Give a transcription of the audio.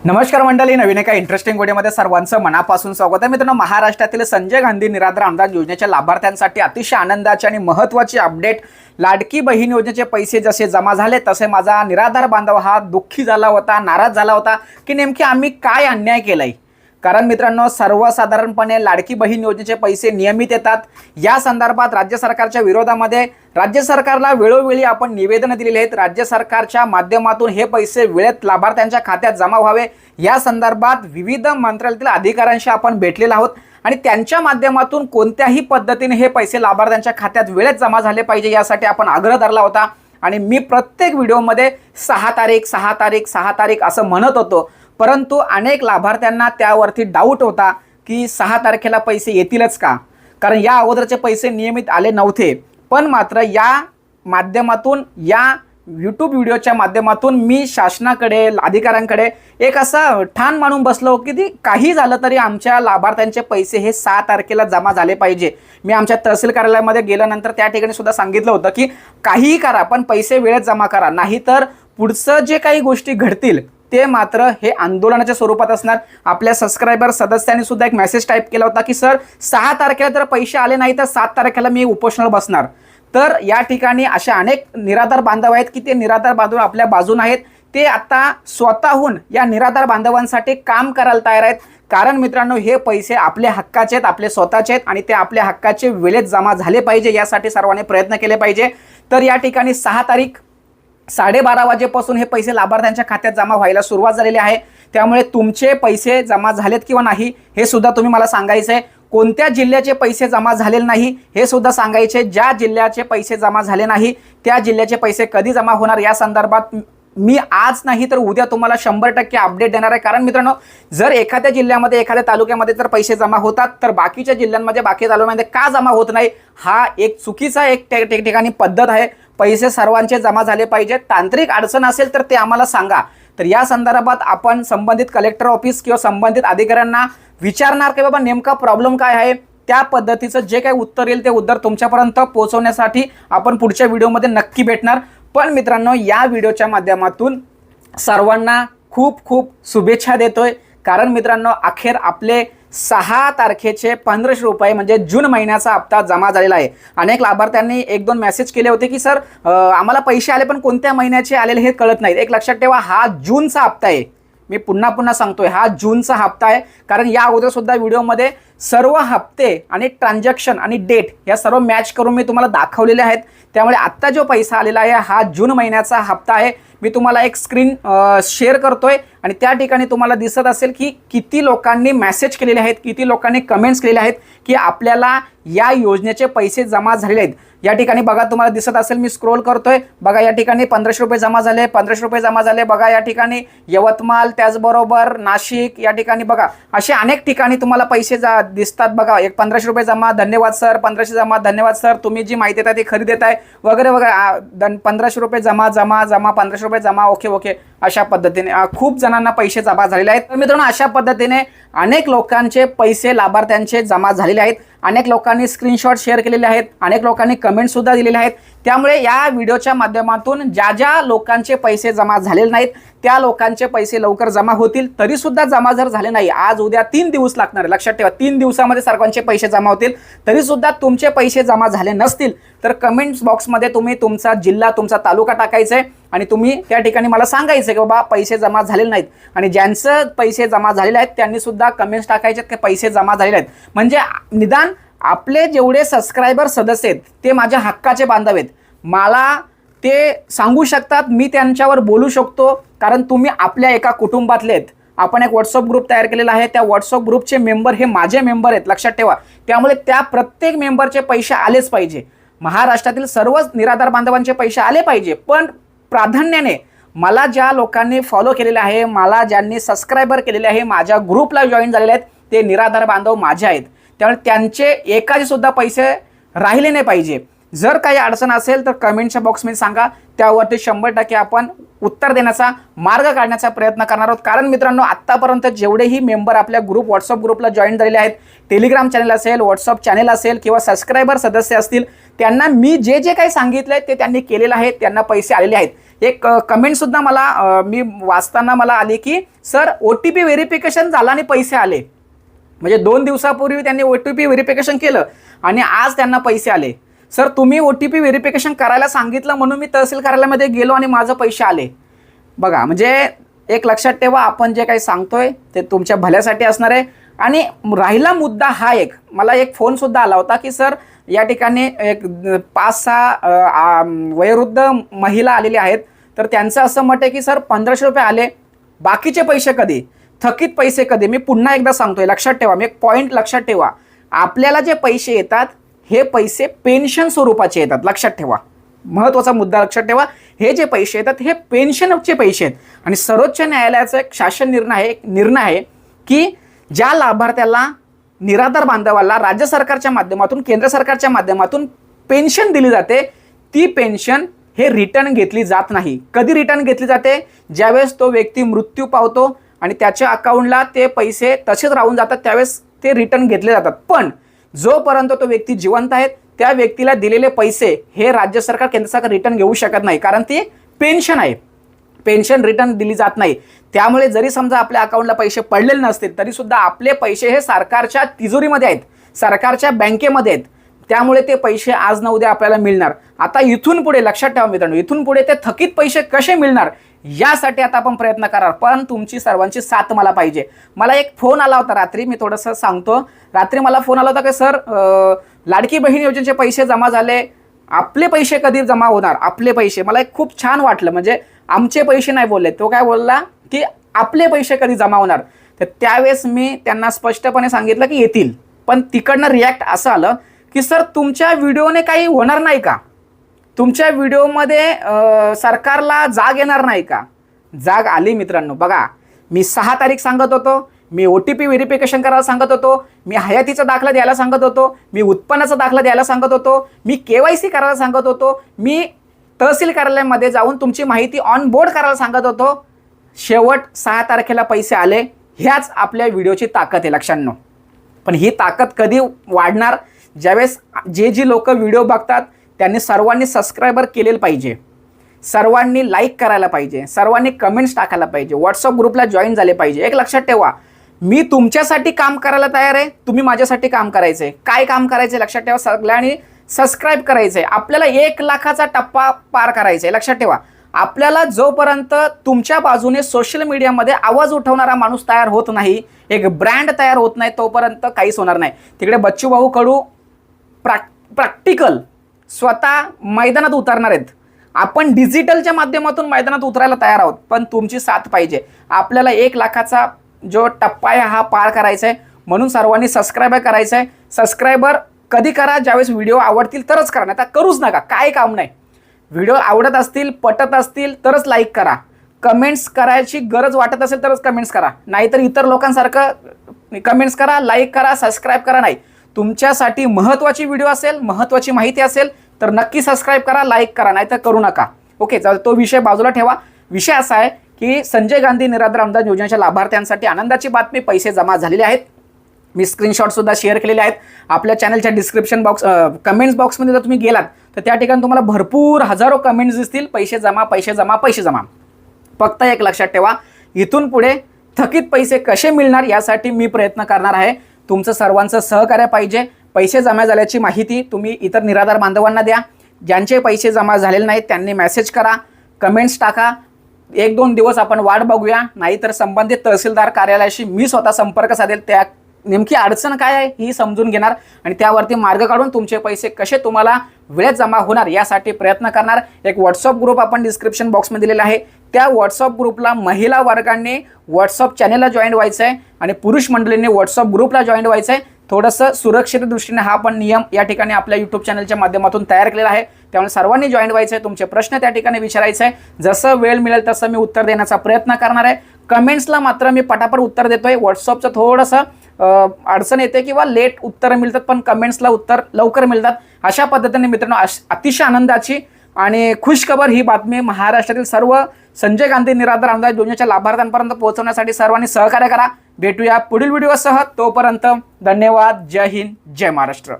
नमस्कार मंडळी नवीन एका इंटरेस्टिंग व्हिडिओमध्ये सर्वांचं मनापासून स्वागत आहे. मित्रांनो महाराष्ट्रातील संजय गांधी निराधार अनुदान योजनेच्या लाभार्थ्यांसाठी अतिशय आनंदाची आणि महत्त्वाची अपडेट लाडकी बहीण योजनेचे पैसे जसे जमा झाले तसे माझा निराधार बांधव हा दुःखी झाला होता नाराज झाला होता की नेमकी आम्ही काय अन्याय केलाय? कारण मित्रांनो सर्वसाधारणपणे लाडकी बहीण योजनेचे पैसे नियमित येतात. या संदर्भात राज्य सरकारच्या विरोधामध्ये राज्य सरकारला वेळोवेळी आपण निवेदनं दिलेली आहेत. राज्य सरकारच्या माध्यमातून हे पैसे वेळेत लाभार्थ्यांच्या खात्यात जमा व्हावे. या संदर्भात विविध मंत्रालयातील अधिकाऱ्यांशी आपण भेटलेलो आहोत. आणि त्यांच्या माध्यमातून कोणत्याही पद्धतीने हे पैसे लाभार्थ्यांच्या खात्यात वेळेत जमा झाले पाहिजे यासाठी आपण आग्रह धरला होता. आणि मी प्रत्येक व्हिडिओमध्ये सहा तारीख सहा तारीख सहा तारीख असं म्हणत होतो. परंतु अनेक लाभार्थ्यांना त्यावरती डाऊट होता की सहा तारखेला पैसे येतीलच का? कारण या अगोदरचे पैसे नियमित आले नव्हते. पण मात्र या माध्यमातून या यूट्यूब व्हिडिओच्या माध्यमातून मी शासनाकडे अधिकाऱ्यांकडे एक असं ठाण मानून बसलो की ती काही झालं तरी आमच्या लाभार्थ्यांचे पैसे हे सहा तारखेला जमा झाले पाहिजे. मी आमच्या तहसील कार्यालयामध्ये गेल्यानंतर त्या ठिकाणी सुद्धा सांगितलं होतं की काहीही करा पण पैसे वेळेत जमा करा. नाहीतर पुढचं जे काही गोष्टी घडतील ते मात्र हे आंदोलनाच्या स्वरूपात असणार. आपल्या सबस्क्रायबर सदस्यांनी सुद्धा एक मेसेज टाईप केला होता की सर सहा तारखेला जर पैसे आले नाही तर सात तारखेला मी उपोषणाला बसणार. तर या ठिकाणी अशा अनेक निराधार बांधव आहेत की ते निराधार बांधव आपल्या बाजून आहेत. ते आता स्वतःहून या निराधार बांधवांसाठी काम करायला तयार आहेत. कारण मित्रांनो हे पैसे आपल्या हक्काचे आहेत आपले स्वतःचे आहेत आणि ते आपल्या हक्काचे वेळेत जमा झाले पाहिजे यासाठी सर्वांनी प्रयत्न केले पाहिजे. तर या ठिकाणी सहा तारीख साडेबारा वाजेपासून हे पैसे लाभार्थ्यांच्या खात्यात जमा व्हायला सुरुवात झालेली आहे. त्यामुळे तुमचे पैसे जमा झालेत किंवा नाही हे सुद्धा तुम्ही मला सांगायचं आहे कोणत्या जिल्ह्याचे पैसे जमा झालेले नाही हे सुद्धा सांगायचे ज्या जिल्ह्याचे पैसे जमा झाले नाही त्या जिल्ह्याचे पैसे कधी जमा होणार या संदर्भात मी आज नाही तर उद्या तुम्हाला शंभर टक्के अपडेट देणार आहे. कारण मित्रांनो जर एखाद्या जिल्ह्यामध्ये एखाद्या तालुक्यामध्ये जर पैसे जमा होतात तर बाकीच्या जिल्ह्यांमध्ये बाकी तालुक्यामध्ये का जमा होत नाही हा एक चुकीचा एक ठिकाणी पद्धत आहे. पैसे सर्वांचे जमा झाले पाहिजेत. तांत्रिक अडचण असेल तर ते आम्हाला सांगा. तर या संदर्भात आपण संबंधित कलेक्टर ऑफिस किंवा संबंधित अधिकाऱ्यांना विचारणार की बाबा नेमका प्रॉब्लेम काय आहे? त्या पद्धतीचं जे काही उत्तर येईल ते उत्तर तुमच्यापर्यंत पोहोचवण्यासाठी आपण पुढच्या व्हिडिओमध्ये नक्की भेटणार. पण मित्रांनो या व्हिडिओच्या माध्यमातून सर्वांना खूप खूप शुभेच्छा देतोय. कारण मित्रांनो अखेर आपले सहा तारखेचे पंधराशे रुपये म्हणजे जून महिन्याचा हप्ता जमा झालेला आहे. अनेक लाभार्थ्यांनी एक दोन मेसेज केले होते की सर आम्हाला पैसे आले पण कोणत्या महिन्याचे आलेले हे कळत नाहीत. एक लक्षात ठेवा हा जूनचा हप्ता आहे. मी पुन्हा पुन्हा सांगतोय हा जूनचा हप्ता आहे. कारण या अगोदर सुद्धा व्हिडिओमध्ये सर्व हप्ते आणि ट्रान्झॅक्शन आणि डेट या सर्व मॅच करून मी तुम्हाला दाखवलेले आहेत. त्यामुळे आत्ता जो पैसा आलेला आहे हा जून महिन्याचा हप्ता आहे. मी तुम्हाला एक स्क्रीन शेअर करतोय आणि त्या ठिकाणी तुम्हाला दिसत असेल की किती लोकांनी मेसेज केलेले आहेत किती लोकांनी कमेंट्स केलेले आहेत की आपल्याला या योजनेचे पैसे जमा झालेले आहेत. या ठिकाणी बघा तुम्हाला दिसत असेल मी स्क्रोल करतोय. बघा या ठिकाणी पंधराशे रुपये जमा झाले पंधराशे रुपये जमा झाले. बघा या ठिकाणी यवतमाळ त्याचबरोबर नाशिक या ठिकाणी बघा असे अनेक ठिकाणी तुम्हाला पैसे जा दिसतात बघा. एक पंधराशे रुपये जमा धन्यवाद सर पंधराशे जमा धन्यवाद सर तुम्ही जी माहिती देता ती खरी देत आहे वगैरे. वगैरे पंधराशे रुपये जमा जमा जमा पंधराशे रुपये जमा ओके ओके अशा पद्धतीने. खूप जणांना पैसे जमा झालेले आहेत. तर मित्रांनो अशा पद्धतीने अनेक लोकांचे पैसे लाभार्थ्यांचे जमा झाले आहेत अनेक लोकांनी स्क्रीनशॉट शेअर केलेले आहेत. अनेक लोकांनी कमेंटसुद्धा दिलेले आहेत. त्यामुळे या व्हिडिओच्या माध्यमातून ज्या ज्या लोकांचे पैसे जमा झालेले नाहीत त्या लोकांचे पैसे लवकर जमा होतील. तरीसुद्धा जमा जर झाले नाही आज उद्या तीन दिवस लागणार. आहे. लक्षात ठेवा तीन दिवसामध्ये सर्वांचे पैसे जमा होतील. तरीसुद्धा तुमचे पैसे जमा झाले नसतील. तर कमेंट्स बॉक्समध्ये तुम्ही तुमचा जिल्हा तुमचा तालुका टाकायचा आहे आणि तुम्ही त्या ठिकाणी मला सांगायचं की बाबा पैसे जमा झालेले नाहीत. आणि ज्यांचं पैसे जमा झालेले आहेत त्यांनीसुद्धा कमेंट्स टाकायचे आहेत की पैसे जमा झालेले आहेत. म्हणजे निदान आपले जेवढे सबस्क्रायबर सदस्य आहेत ते माझ्या हक्काचे बांधव आहेत. मला ते सांगू शकतात मी त्यांच्यावर बोलू शकतो कारण तुम्ही आपल्या एका कुटुंबातले आहेत. आपण एक व्हॉट्सअप ग्रुप तयार केलेला आहे त्या व्हॉट्सअप ग्रुपचे मेंबर हे माझे मेंबर आहेत लक्षात ठेवा. त्यामुळे त्या प्रत्येक मेंबरचे पैसे आलेच पाहिजे. महाराष्ट्रातील सर्वच निराधार बांधवांचे पैसे आले पाहिजे पण प्राधान्याने मला ज्या लोकांनी फॉलो केलेले आहे मला ज्यांनी सबस्क्रायबर केलेले आहे माझ्या ग्रुपला जॉईन झालेले आहेत ते निराधार बांधव माझे आहेत. त्यामुळे त्यांचे एकाचे सुद्धा पैसे राहिले नाही पाहिजे. जर काही अडचण असेल तर कमेंटच्या बॉक्समध्ये सांगा. त्यावरती शंभर टक्के आपण उत्तर देण्याचा मार्ग काढण्याचा प्रयत्न करणार आहोत. कारण मित्रांनो आत्तापर्यंत जेवढेही मेंबर आपल्या ग्रुप व्हॉट्सअप ग्रुपला जॉईन झालेले आहेत टेलिग्राम चॅनल असेल व्हॉट्सअप चॅनल असेल किंवा सबस्क्रायबर सदस्य असतील त्यांना मी जे जे काही सांगितलं आहे ते त्यांनी केलेलं आहे. त्यांना पैसे आलेले आहेत. एक कमेंटसुद्धा मला मी वाचताना मला आली की sir O T P verification झालं आणि पैसे आले. म्हणजे दोन दिवसापूर्वी त्यांनी ओ टी पी व्हेरिफिकेशन केलं आणि आज त्यांना पैसे आले. सर तुम्ही ओ टी पी व्हेरिफिकेशन करायला सांगितलं म्हणून मी तहसील कार्यालयामध्ये गेलो आणि माझं पैसे आले. बघा म्हणजे एक लक्षात ठेवा आपण जे काही सांगतोय ते तुमच्या भल्यासाठी असणार आहे. आणि राहिला मुद्दा हा एक मला एक फोनसुद्धा आला होता की सर या ठिकाणी एक पाच सहा वयोवृद्ध महिला आलेल्या आहेत. तर त्यांचं असं मत आहे की सर पंधराशे रुपये आले. बाकीचे पैसे कधी? थकीत पैसे कधी? मी पुन्हा एकदा सांगतोय लक्षात ठेवा. मी एक पॉईंट लक्षात ठेवा. आपल्याला जे पैसे येतात हे पैसे पेन्शन स्वरूपाचे येतात. लक्षात ठेवा. महत्त्वाचा मुद्दा लक्षात ठेवा. हे जे पैसे येतात हे पेन्शनचे पैसे आहेत. आणि सर्वोच्च न्यायालयाचा एक शासन निर्णय आहे एक निर्णय आहे की ज्या लाभार्थ्याला निराधार बांधवाला राज्य सरकारच्या माध्यमातून केंद्र सरकारच्या माध्यमातून पेन्शन दिली जाते ती पेन्शन हे रिटर्न घेतली जात नाही. कधी रिटर्न घेतली जाते? ज्यावेळेस तो व्यक्ती मृत्यू पावतो आणि त्याच्या अकाउंटला ते पैसे तसेच राहून जातात त्यावेळेस ते रिटर्न घेतले जातात. पण जोपर्यंत तो व्यक्ती जिवंत आहे त्या व्यक्तीला दिलेले पैसे हे राज्य सरकार केंद्र सरकार रिटर्न घेऊ शकत नाही. कारण ती पेन्शन आहे. पेन्शन रिटर्न दिली जात नाही. त्यामुळे जरी समजा आपल्या अकाउंटला पैसे पडलेले नसतील तरी सुद्धा आपले पैसे हे सरकारच्या तिजोरीमध्ये आहेत सरकारच्या बँकेमध्ये आहेत. त्यामुळे ते पैसे आज न उद्या आपल्याला मिळणार. आता इथून पुढे लक्षात ठेवा मित्रांनो इथून पुढे ते थकीत पैसे कसे मिळणार यासाठी आता आपण प्रयत्न करा पण तुमची सर्वांची साथ मला पाहिजे. मला एक फोन आला होता रात्री मी थोडंसं सांगतो. रात्री मला फोन आला होता की सर लाडकी बहीण योजनेचे पैसे जमा झाले. आपले पैसे कधी जमा होणार? आपले पैसे. मला एक खूप छान वाटलं. म्हणजे आमचे पैसे नाही बोलले. तो काय बोलला की आपले पैसे कधी जमा होणार? तर त्यावेळेस मी त्यांना स्पष्टपणे सांगितलं की येतील. पण तिकडनं रिॲक्ट असं आलं की सर तुमच्या व्हिडिओने काही होणार नाही का? तुमच्या व्हिडिओमध्ये सरकारला जाग येणार नाही का? जाग आली मित्रांनो बघा. मी सहा तारीख सांगत होतो मी ओ टी पी व्हेरिफिकेशन करायला सांगत होतो मी हयातीचा दाखला द्यायला सांगत होतो मी उत्पन्नाचा दाखला द्यायला सांगत होतो मी के वाय सी करायला सांगत होतो मी तहसील कार्यालयामध्ये जाऊन तुमची माहिती ऑन बोर्ड करायला सांगत होतो. शेवट सहा तारखेला पैसे आले ह्याच आपल्या व्हिडिओची ताकद आहे लक्षांनो. पण ही ताकद कधी वाढणार? ज्यावेळेस जे जी लोक व्हिडिओ बघतात त्यांनी सर्वांनी सबस्क्रायबर केलेलं पाहिजे. सर्वांनी लाईक करायला पाहिजे. सर्वांनी कमेंट्स टाकायला पाहिजे. व्हॉट्सअप ग्रुपला जॉईन झाले पाहिजे. एक लक्षात ठेवा मी तुमच्यासाठी काम करायला तयार आहे तुम्ही माझ्यासाठी काम करायचं आहे काय काम करायचं आहे लक्षात ठेवा सगळ्यांनी सबस्क्राईब करायचं आहे आपल्याला एक लाखाचा टप्पा पार करायचा आहे लक्षात ठेवा आपल्याला जोपर्यंत तुमच्या बाजूने सोशल मीडियामध्ये आवाज उठवणारा माणूस तयार होत नाही एक ब्रँड तयार होत नाही तोपर्यंत काहीच होणार नाही. तिकडे बच्चू भाऊ कडू प्रॅक प्रॅक्टिकल स्वतः मैदानात उतरणार आहेत. आपण डिजिटलच्या माध्यमातून मैदानात उतरायला तयार आहोत पण तुमची साथ पाहिजे. आपल्याला एक लाखाचा जो टप्पा आहे हा पार करायचा आहे. म्हणून सर्वांनी सबस्क्राईबर करायचं आहे. सबस्क्रायबर कधी करा ज्यावेळेस व्हिडिओ आवडतील तरच करा नाही तर करूच नका काय काम नाही. व्हिडिओ आवडत असतील पटत असतील तरच लाईक करा. कमेंट्स करायची गरज वाटत असेल तरच कमेंट्स करा. नाहीतर इतर लोकांसारखं कमेंट्स करा लाईक करा सबस्क्राईब करा नाही. तुमच्यासाठी महत्त्वाची व्हिडिओ असेल महत्त्वाची माहिती असेल तर नक्की सबस्क्राईब करा लाईक करा नाही तर करू नका. ओके तो विषय बाजूला ठेवा. विषय असा आहे की संजय गांधी निराधार अनुदान योजनेच्या लाभार्थ्यांसाठी आनंदाची बातमी पैसे जमा झालेले आहेत. मी स्क्रीनशॉट सुद्धा शेअर केलेले आहेत. आपल्या चॅनलच्या डिस्क्रिप्शन बॉक्स कमेंट्स बॉक्समध्ये जर तुम्ही गेलात तर त्या ठिकाणी तुम्हाला भरपूर हजारो कमेंट्स दिसतील. पैसे जमा पैसे जमा पैसे जमा. फक्त एक लक्षात ठेवा इथून पुढे थकीत पैसे कसे मिळणार यासाठी मी प्रयत्न करणार आहे. तुमचं सर्वांचं सहकार्य पाहिजे. पैसे जमा झाल्याची माहिती तुम्ही इतर निराधार बांधवांना द्या. ज्यांचे पैसे जमा झालेले नाहीत त्यांनी मेसेज करा. कमेंट्स टाका. एक दोन दिवस आपण वाट बघूया. नाहीतर संबंधित तहसीलदार कार्यालयाशी मी स्वतः संपर्क साधेल. त्या नेमकी अडचण काय आहे ही समजून घेणार आणि त्यावरती मार्ग काढून तुमचे पैसे कसे तुम्हाला वेळेत जमा होणार यासाठी प्रयत्न करणार. एक व्हॉट्सअप ग्रुप आपण डिस्क्रिप्शन बॉक्समध्ये दिलेला आहे. त्या व्हॉट्सअप ग्रुपला महिला वर्गाने व्हॉट्सअप चॅनेलला जॉईन व्हायचं आहे आणि पुरुष मंडळींनी व्हॉट्सअप ग्रुपला जॉईन व्हायचं आहे थोडंसं सुरक्षित दृष्टीने हा पण नियम या ठिकाणी आपल्या यूट्यूब चॅनलच्या माध्यमातून तयार केलेला आहे. त्यामुळे सर्वांनी जॉईन व्हायचं आहे तुमचे प्रश्न त्या ठिकाणी विचारायचे आहे जसं वेळ मिळेल तसं मी उत्तर देण्याचा प्रयत्न करणार आहे. कमेंट्सला मात्र मी पटापट उत्तर देतोय. व्हॉट्सअपचं थोडंसं अडचण येते किंवा लेट उत्तरं मिळतात पण कमेंट्सला उत्तर लवकर मिळतात. अशा पद्धतीने मित्रांनो अश- अतिशय आनंदाची आणि खुशखबर ही बातमी महाराष्ट्रातील सर्व संजय गांधी निराधार अनुदान योजनेच्या लाभार्थ्यांपर्यंत पोहोचवण्यासाठी सर्वांनी सहकार्य करा. भेटूया पुढील व्हिडिओसह. तोपर्यंत धन्यवाद. जय हिंद. जय महाराष्ट्र.